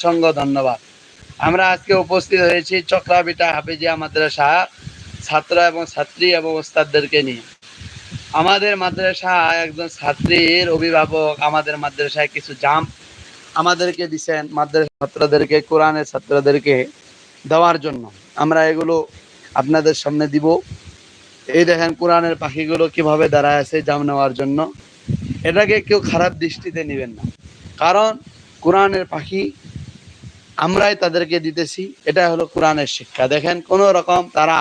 অসংখ্য ধন্যবাদ। আমরা আজকে উপস্থিত হয়েছি চক্রাবিটা হাফিজিয়া মাদ্রাসা ছাত্র এবং ছাত্রী এবং ওস্তাদদেরকে নিয়ে। আমাদের মাদ্রাসা একজন ছাত্রীর অভিভাবক আমাদের মাদ্রাসায় কিছু জাম আমাদেরকে দিছেন মাদ্রাসা ছাত্রদেরকে, কোরআনের ছাত্রদেরকে দেওয়ার জন্য। আমরা এগুলো আপনাদের সামনে দিব। এই দেখেন কোরআনের পাখিগুলো কীভাবে দাঁড়ায় আছে জাম নেওয়ার জন্য। এটাকে কেউ খারাপ দৃষ্টিতে নেবেন না। কারণ কোরআনের পাখি আমরাই তাদেরকে দিতেছি। এটা হলো কোরআনের শিক্ষা। দেখেন, কোনো রকম তারা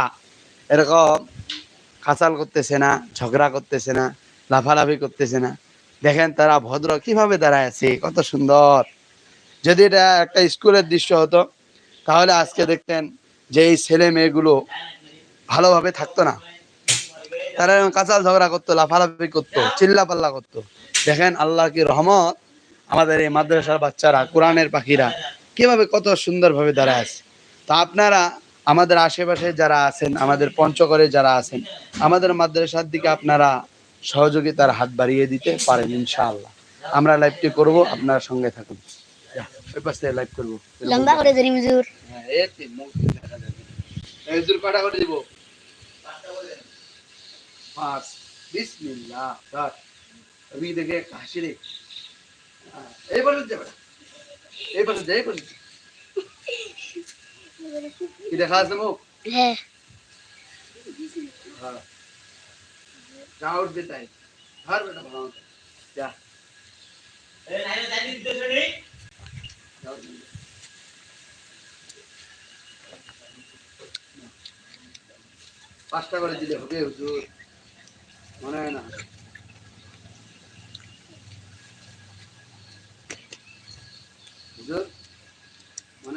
এরকম খাসাল করতেছে না, ঝগড়া করতেছে না, লাফালাফি করতেছে না। দেখেন, তারা ভদ্র। কীভাবে দাঁড়ায় আছে? কত সুন্দর। যদি এটা একটা স্কুলের দৃশ্য হতো, তাহলে আজকে দেখতেন যে এই ছেলে মেয়েগুলো ভালোভাবে থাকতো না। তারা কাঁচাল ঝগড়া করতো, লাফালাফি করতো চিল্লা পাল্লা করতো। দেখেন আল্লাহ কি রহমত? আমাদের এই মাদ্রাসার বাচ্চারা, কোরআনের পাখিরা কীভাবে কত সুন্দরভাবে দাঁড়ায় আছে? তো আপনারা আমাদের আশেপাশে যারা আছেন আমাদের পঞ্চগড়ে যারা আছেন আমাদের মাদ্রাসার দিকে আপনারা সহযোগিতার হাত বাড়িয়ে দিতে পারেন ইনশাআল্লাহ। আমরা লাইভটি করব আপনারা সঙ্গে থাকুন। ওই পাশ লাইভ করব। লম্বা করে ধরি হুজুর। হ্যাঁ, এই মুখ দেখা যাবে। এই হুজুর কটা করে দিব। পাঁচ বিসমিল্লাহ আমি দেখে হাসি রে। হ্যাঁ, এই বলে যাবে এই বলে যা এই বলে যা। কি দেখা আছে মুখ হ্যাঁ হ্যাঁ যা উঠবে তাই ধর বেটা ভালো। যা যা উঠবে। পাঁচটা করে দিলে হবে হুজুর মনে হয় না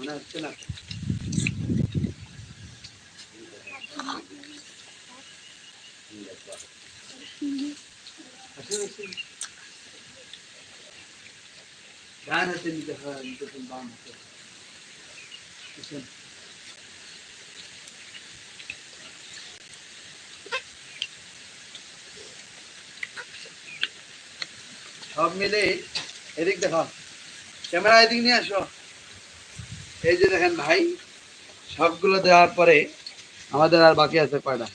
মনে হচ্ছে না? সব মিলে এদিক দেখো ক্যামেরা এদিক নিয়ে আসো। এই যে দেখেন ভাই, সবগুলো দেওয়ার পরে আমাদের আর বাকি আছে কয়টা?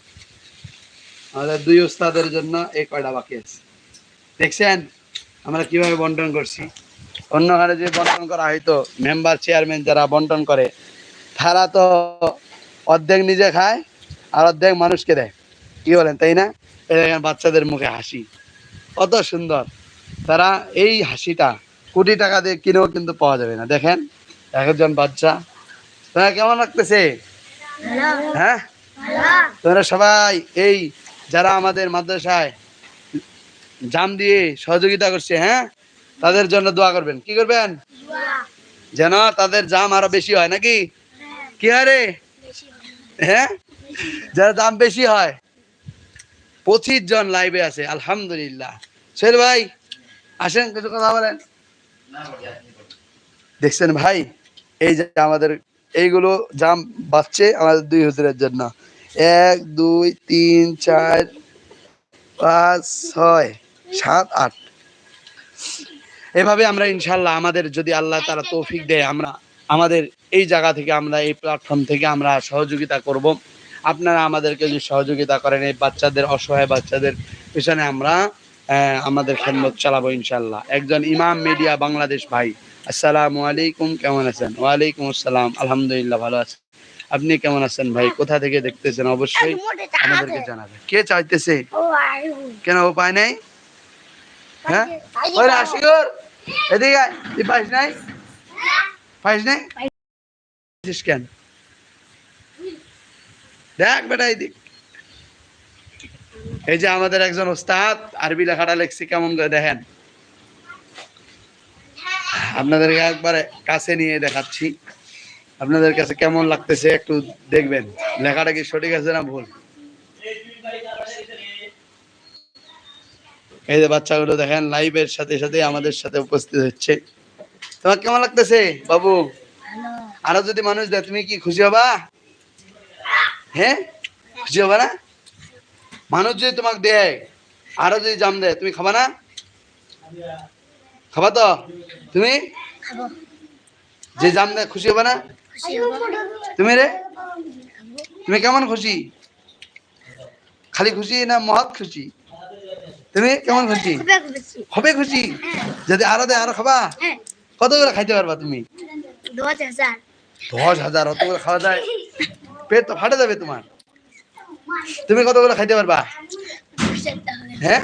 আমাদের দুই ওস্তাদের জন্য এই কয়টা বাকি আছে? দেখছেন? আমরা কীভাবে বন্টন করছি? অন্যখানে যে বন্টন করা হয়তো মেম্বার চেয়ারম্যান যারা বন্টন করে, তারা তো অর্ধেক নিজে খায় আর অর্ধেক মানুষকে দেয়। কি বলেন, তাই না? দেখেন বাচ্চাদের মুখে হাসি। কত সুন্দর। তারা এই হাসিটা কোটি টাকা দিয়ে কিনেও কিন্তু পাওয়া যাবে না। দেখেন একজন বাচ্চা। তোমরা কেমন লাগতেছে? হ্যাঁ? তোমরা সবাই এই যারা আমাদের মাদ্রাসায় জাম দিয়ে সহযোগিতা করছে হ্যাঁ? তাদের জন্য দোয়া করবেন। কি করবেন? যেন তাদের জাম আরও বেশি হয়, নাকি? কি হয় রে? হ্যাঁ? যারা দাম বেশি হয়, পঁচিশ জন লাইভে আছে, আলহামদুলিল্লাহ। সোহেল ভাই, আসেন, কিছু কথা বলেন। দেখছেন ভাই? এই যে আমাদের, এইগুলো জাম বাঁচছে আমাদের দুই হুজুরের জন্য। এক, দুই, তিন, চার, পাঁচ, ছয়, সাত, আট। এভাবে আমরা ইনশাল্লাহ আমাদের যদি আল্লাহ তারা তৌফিক দেয়, আমরা আমাদের এই জায়গা থেকে আমরা, এই প্ল্যাটফর্ম থেকে আমরা সহযোগিতা করব। আপনারা আমাদেরকে যদি সহযোগিতা করেন, এই বাচ্চাদের, অসহায় বাচ্চাদের পিছনে আমরা আমাদের খেদমত চালাবো ইনশাল্লাহ একজন ইমাম মিডিয়া বাংলাদেশ ভাই আসসালামু আলাইকুম কেমন আছেন? ওয়ালাইকুম আসসালাম আলহামদুলিল্লাহ ভালো আছেন আপনি কেমন আছেন ভাই? কোথা থেকে দেখতেছেন? অবশ্যই আমাদেরকে জানাবেন। কে চাইতেছে? কেন উপায় নেই? হ্যাঁ? ওই আশিকর এদিকে তুই পাইস নাই? পাইস নাই? কেন? দেখ বেটা এদিক। এই যে আমাদের একজন ওস্তাদ আরবি লেখাটা লেখছি কেমন করে দেখেন? আপনাদেরকে একবারে কাছে নিয়ে দেখাচ্ছি। আপনাদের কাছে কেমন লাগতেছে একটু দেখবেন। লেখাটা কি সঠিক আছে না ভুল? এই যে বাচ্চাগুলো দেখেন লাইভের সাথে সাথে আমাদের সাথে উপস্থিত হচ্ছে। তোমার কেমন লাগতেছে, বাবু? আরও যদি মানুষ দেয়, তুমি কি খুশি হবা? হ্যাঁ? খুশি হবা না? মানুষ যদি তোমাকে দেয়, আরও যদি জাম দেয়, তুমি খাবা না? খাবা তো তুমি যে জাম দেয় খুশি হবা না? তুমি রে? তুমি কেমন খুশি? খালি খুশি না মহৎ খুশি? তুমি কেমন খুশি? হবে খুশি। যদি আরও দেয় আরও খাবা? হ্যাঁ। কত করে খাইতে পারবা তুমি? দশ হাজার। অত করে খাওয়া যায়? পেট তো ফাটে যাবে তোমার। তুমি কত করে খাইতে পারবা? হ্যাঁ?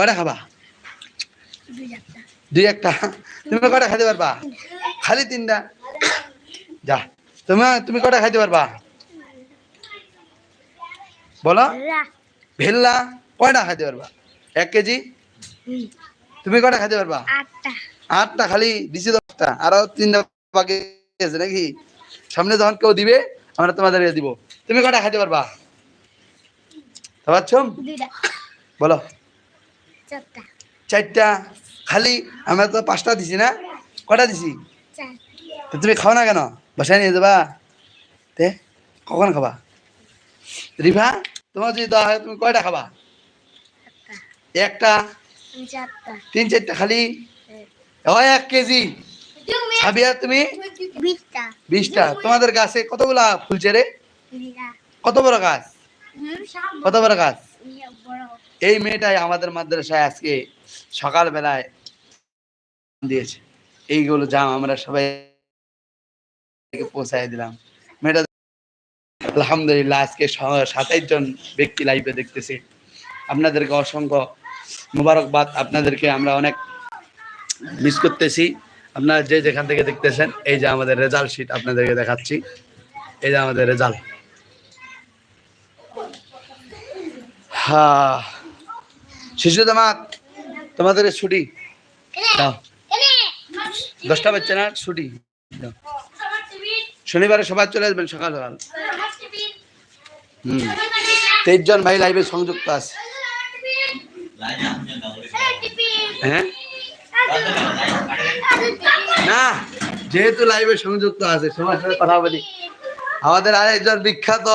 কয়টা খাবা? দুই একটা। তুমি কটা খাইতে পারবা? খালি তিনটা। যা। তুমি তুমি কটা খাইতে পারবা? বলো। ভেল্লা। কয়টা খাইতে পারবা? এক কেজি? তুমি কয়টা খাইতে পারবা? আটটা। আটটা খালি দিছি দশটা। আরও তিনটা বাকি আছে নাকি? সামনে যখন কেউ দিবে আমরা তোমাদের দিব। তুমি কটা খাইতে পারবা? পারছ বলো। চারটা। খালি আমরা তো পাঁচটা দিছি না? কটা দিছি? তো তুমি খাও না কেন? বাসায় নিয়ে যাবা। তে কখন খাবা? রিভা তোমার যদি দেওয়া হয় তুমি কয়টা খাবা? একটা। তিন চারটা খালি? হ্যাঁ। হয় এক কেজি। সাবিয়া তুমি? বিশটা। তোমাদের গাছে কতগুলা ফুলছে রে? কত বড় গাছ? কত বড় গাছ? বড়। এই মেয়েটাই আমাদের মাদ্রাসায় আজকে সকালবেলায় দিয়েছে। এইগুলো জাম আমরা সবাই পৌঁছায় দিলাম। মেয়েটা আলহামদুলিল্লাহ আজকে সাতাইশ জন ব্যক্তি লাইভে দেখতেছি। আপনাদেরকে অসংখ্য মোবারকবাদ। আপনাদেরকে আমরা অনেক মিস করতেছি। আপনারা যে যেখান থেকে দেখতেছেন, এই যে আমাদের রেজাল্ট শিট আপনাদেরকে দেখাচ্ছি। এই যে আমাদের রেজাল্ট হ্যাঁ শিশু জামাত তোমাদের ছুটি। দাও। দশটা বাচ্চা না ছুটি। দাও। শনিবারে সবাই চলে আসবেন সকাল সকাল। হুম। তেইশ জন ভাই লাইভে সংযুক্ত আছে। হ্যাঁ? না যেহেতু লাইভে সংযুক্ত আছে সবার সাথে কথা বলি। আমাদের আর একজন বিখ্যাত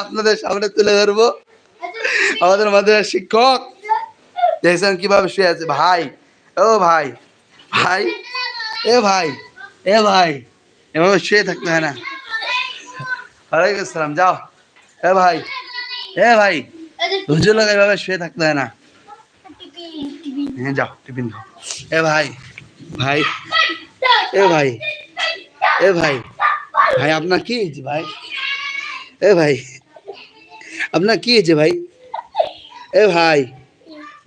আপনাদের সামনে তুলে ধরবো। আমাদের মাদ্রাসার শিক্ষক। দেখছেন কীভাবে শুয়ে আছে? ভাই, ও ভাই ভাই, এ ভাই এ ভাই। এভাবে শুয়ে থাকতে হয় না। ওয়ালাইকুম আসসালাম যাও। এ ভাই এ ভাই, হুজুর লোক এভাবে শুয়ে থাকতে হয় না। হ্যাঁ যাও, টিফিন খাও এ ভাই ভাই, এ ভাই এ ভাই ভাই, আপনার কি? ভাই, এ ভাই। আপনার কি হয়েছে ভাই? এ ভাই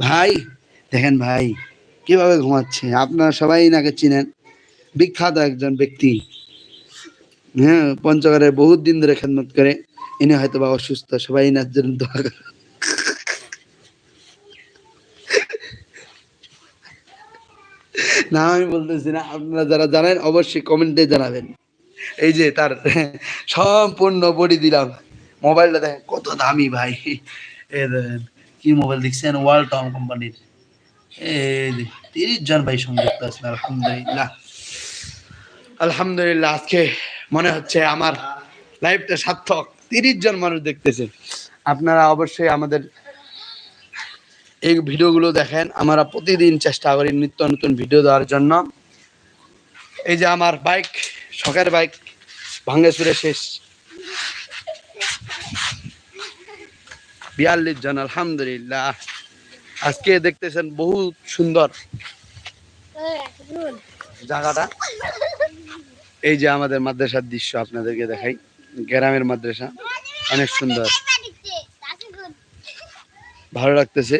ভাই, দেখেন ভাই, কীভাবে ঘুমাচ্ছে? আপনারা সবাই নাকে চিনেন? বিখ্যাত একজন ব্যক্তি। হ্যাঁ পঞ্চগড়ের বহুত দিন ধরে খেদমত করে। ইনি হয়তো বা অসুস্থ, সবাই ইনার জন্য দোয়া না, আমি বলতেছি না, আপনারা যারা জানেন, অবশ্যই কমেন্টে জানাবেন। এই যে তার সম্পূর্ণ বডি দিলাম। মোবাইলটা দেখেন, কত দামি ভাই। এ দেখেন, কি মোবাইল দেখছেন? ওয়ার্ল্ড টাউন কোম্পানির তিরিশ জন ভাই সংযুক্ত আছেন, আলহামদুলিল্লাহ। আলহামদুলিল্লাহ, আজকে মনে হচ্ছে আমার লাইফটা সার্থক। তিরিশ জন মানুষ দেখতেছে। আপনারা অবশ্যই আমাদের এই ভিডিওগুলো দেখেন। আমরা প্রতিদিন চেষ্টা করি নিত্য নতুন ভিডিও দেওয়ার জন্য। এই যে আমার বাইক শখের বাইক ভাঙ্গে চুরে শেষ। বিয়াল্লিশ জন, আলহামদুলিল্লাহ। আজকে দেখতেছেন বহু সুন্দর জায়গাটা। এই যে আমাদের মাদ্রাসার দৃশ্য আপনাদেরকে দেখাই, গ্রামের মাদ্রাসা, অনেক সুন্দর। ভালো লাগতেছে।